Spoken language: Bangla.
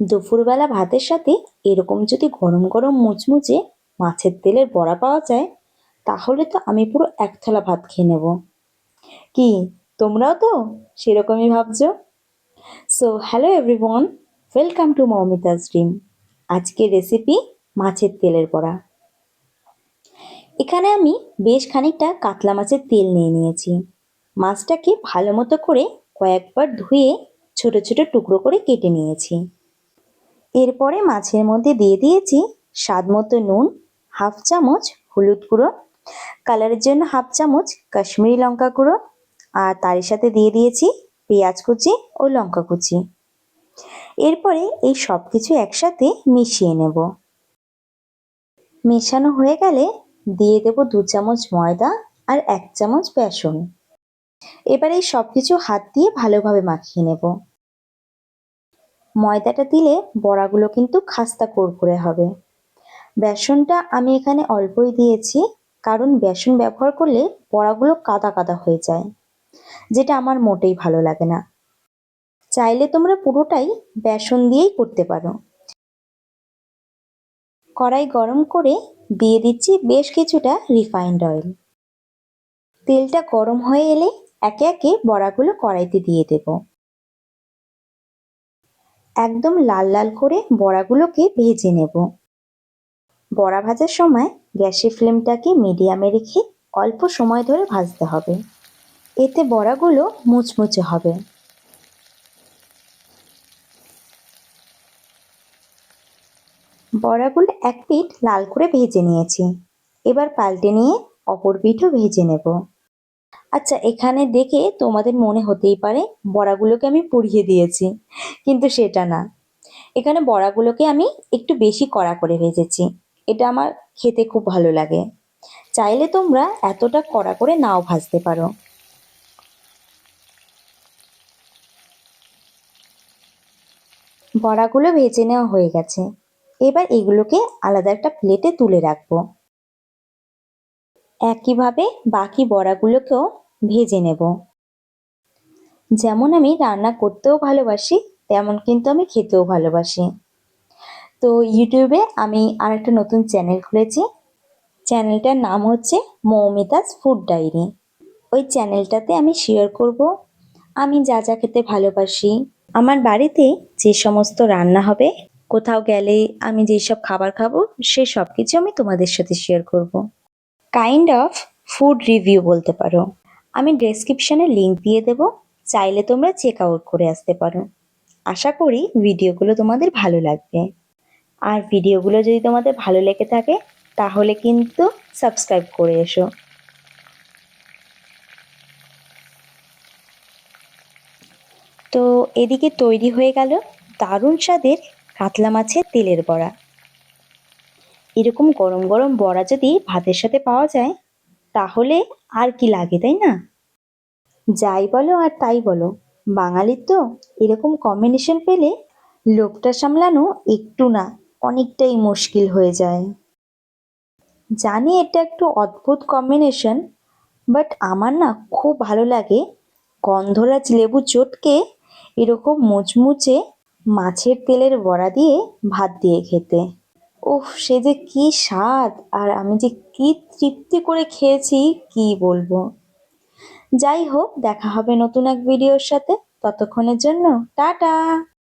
দুপুরবেলা ভাতের সাথে এরকম যদি গরম গরম মুচমুচে মাছের তেলের বড়া পাওয়া যায়, তাহলে তো আমি পুরো এক থালা ভাত খেয়ে নেব। কি, তোমরাও তো? সেরকমই ভাবছ? So hello everyone welcome to Moumita's dream আজকের রেসিপি মাছের তেলের বড়া। এখানে আমি বেশ খানিকটা কাতলা মাছের তেল নিয়ে নিয়েছি। মাছটাকে ভালো মতো করে কয়েকবার ধুয়ে ছোট ছোট টুকরো করে কেটে নিয়েছি। এরপরে মাছের মধ্যে দিয়ে দিয়েছি স্বাদ মতো নুন, হাফ চামচ হলুদ গুঁড়ো, কালারের জন্য হাফ চামচ কাশ্মীরি লঙ্কা গুঁড়ো, আর তারই সাথে দিয়ে দিয়েছি পেঁয়াজ কুচি ও লঙ্কা কুচি। এরপরে এই সব কিছু একসাথে মিশিয়ে নেব। মেশানো হয়ে গেলে দিয়ে দেব দু চামচ ময়দা আর এক চামচ বেসন। এবার এই সব কিছু হাত দিয়ে ভালোভাবে মাখিয়ে নেব। ময়দাটা দিলে বড়াগুলো কিন্তু খাস্তা করে হবে। বেসনটা আমি এখানে অল্পই দিয়েছি, কারণ বেসন ব্যবহার করলে বড়াগুলো কাদা কাদা হয়ে যায়, যেটা আমার মোটেই ভালো লাগে না। চাইলে তোমরা পুরোটাই বেসন দিয়েই করতে পারো। কড়াই গরম করে দিয়ে দিচ্ছি বেশ কিছুটা রিফাইন্ড অয়েল। তেলটা গরম হয়ে এলে একে একে বড়াগুলো কড়াইতে দিয়ে দেব। একদম লাল লাল করে বড়াগুলোকে ভেজে নেব। বড়া ভাজার সময় গ্যাসের ফ্লেমটাকে মিডিয়ামে রেখে অল্প সময় ধরে ভাজতে হবে। এতে বড়াগুলো মুচমুচে হবে। বড়াগুলো এক পিঠ লাল করে ভেজে নিয়েছি। এবার পাল্টে নিয়ে অপর পিঠও ভেজে নেব। আচ্ছা এখানে দেখে তোমাদের মনে হতেই পারে বড়াগুলোকে আমি পুড়িয়ে দিয়েছি, কিন্তু সেটা না। এখানে বড়াগুলোকে আমি একটু বেশি কড়া করে ভেজেছি। এটা আমার খেতে খুব ভালো লাগে। চাইলে তোমরা এতটা কড়া করে নাও ভাজতে পারো। বড়াগুলো ভেজে নেওয়া হয়ে গেছে। এবার এগুলোকে আলাদা একটা প্লেটে তুলে রাখব। একইভাবে বাকি বড়াগুলোকেও ভেজে নেব। যেমন আমি রান্না করতেও ভালোবাসি, তেমন কিন্তু আমি খেতেও ভালোবাসি। তো ইউটিউবে আমি আর একটা নতুন চ্যানেল খুলেছি। চ্যানেলটার নাম হচ্ছে মৌমিতাস ফুড ডায়েরি। ওই চ্যানেলটাতে আমি শেয়ার করব, আমি যা যা খেতে ভালোবাসি, আমার বাড়িতে যে সমস্ত রান্না হবে, কোথাও গেলে আমি যেসব খাবার খাব, সে সব কিছু আমি তোমাদের সাথে শেয়ার করব। কাইন্ড অফ ফুড রিভিউ বলতে পারো। আমি ডেসক্রিপশানে লিঙ্ক দিয়ে দেবো, চাইলে তোমরা চেক আউট করে আসতে পারো। আশা করি ভিডিওগুলো তোমাদের ভালো লাগবে। আর ভিডিওগুলো যদি তোমাদের ভালো লেগে থাকে, তাহলে কিন্তু সাবস্ক্রাইব করে এসো। তো এদিকে তৈরি হয়ে গেল দারুণ স্বাদের কাতলা মাছের তেলের বড়া। এরকম গরম গরম বড়া যদি ভাতের সাথে পাওয়া যায়, তাহলে আর কি লাগে, তাই না? যাই বলো আর তাই বলো। বাঙালির তো এরকম কম্বিনেশন পেলে লোকটা সামলানো একটু না অনেকটাই মুশকিল হয়ে যায়। জানি এটা একটু অদ্ভুত কম্বিনেশন বাট আমার না খুব ভালো লাগে গন্ধরাজ লেবু চটকে এরকম মুচমুচে মাছের তেলের বড়া দিয়ে ভাত দিয়ে খেতে। উফ, সে যে কি স্বাদ, আর আমি যে কি তৃপ্তি করে খেয়েছি, কি বলব? যাই হোক, দেখা হবে নতুন এক ভিডিওর সাথে। ততক্ষণের জন্য, টাটা!